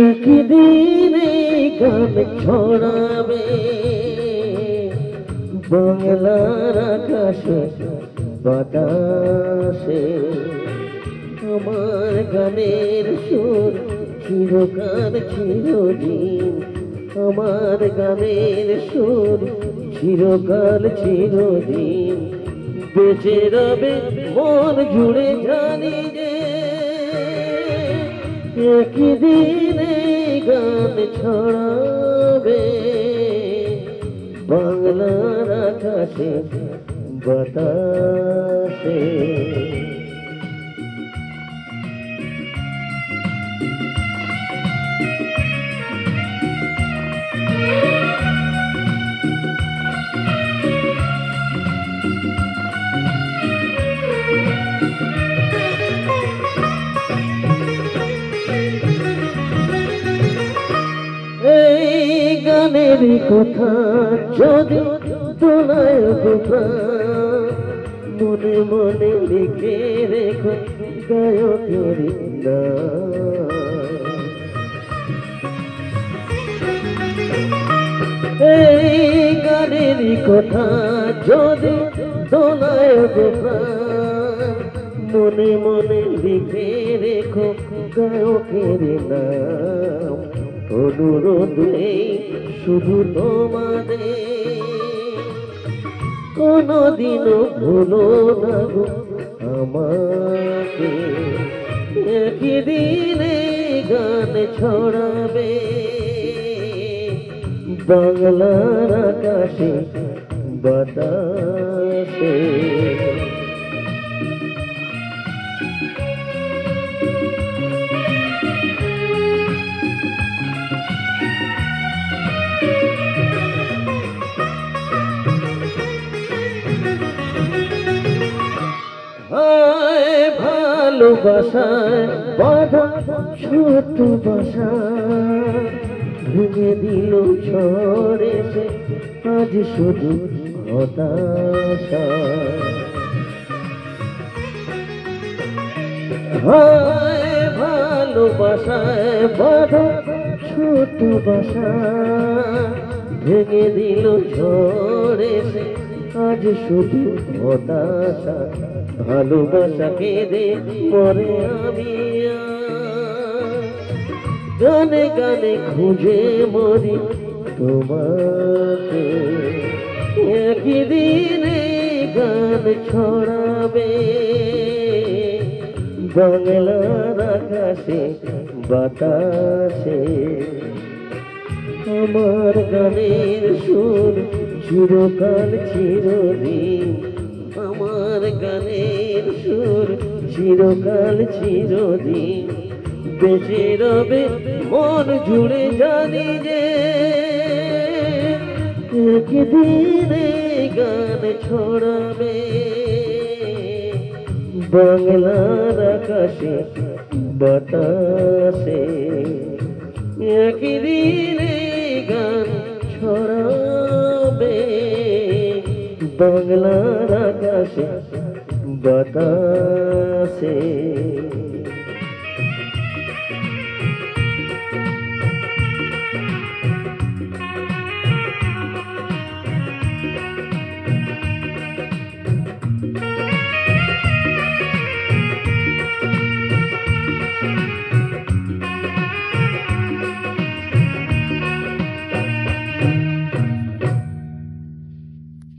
একদিনে গান ছড়াবে, বাংলার আকাশে, বাতাসে। আমার গানের সুর চিরকাল, চিরদিন। আমার গানের সুর চিরকাল, চিরদিন। বেঁচে রবে মন জুড়ে জানি যে একদিনে গান ছড়াবে। বাংলার আকাশে বাতাসে গানের কথা, যদি তোলায় মনে মনে লিখে রেখো গায়কের। এই গানের কথা, যদি তোলায় মনে মনে লিখে রেখো গায়কের নাম অনুরোধ শুধু তোমাদের কোনদিনও ভুলো না গো আমাকে। একদিনে গান ছড়াবে। বাংলার আকাশে বাতাসে ভালোবাসায়, বাধা ছোট বাসা ভেঙে দিল ছড়ে সে, আজ শুধু হতাশা। হায় ভালোবাসায়, বাধা ছোট বাসা ভেঙে দিল ঝড়ে সে, আজ শুধু হতাশা। ভালোবাসা কেঁদে পরে আমি গানে গানে খুঁজে মরি তোমাকে। একদিনে গান ছড়াবে। বাংলার আকাশে, বাতাসে। আমার গানের সুর চিরকাল চিরদিন আমার গানের সুর চিরকাল চিরদিন। বেঁচে রবে, মন জুড়ে জানি যে একদিনে গান ছড়াবে। বাংলার আকাশে, বাতাসে, একদিনে বাংলার আকাশে বাতাসে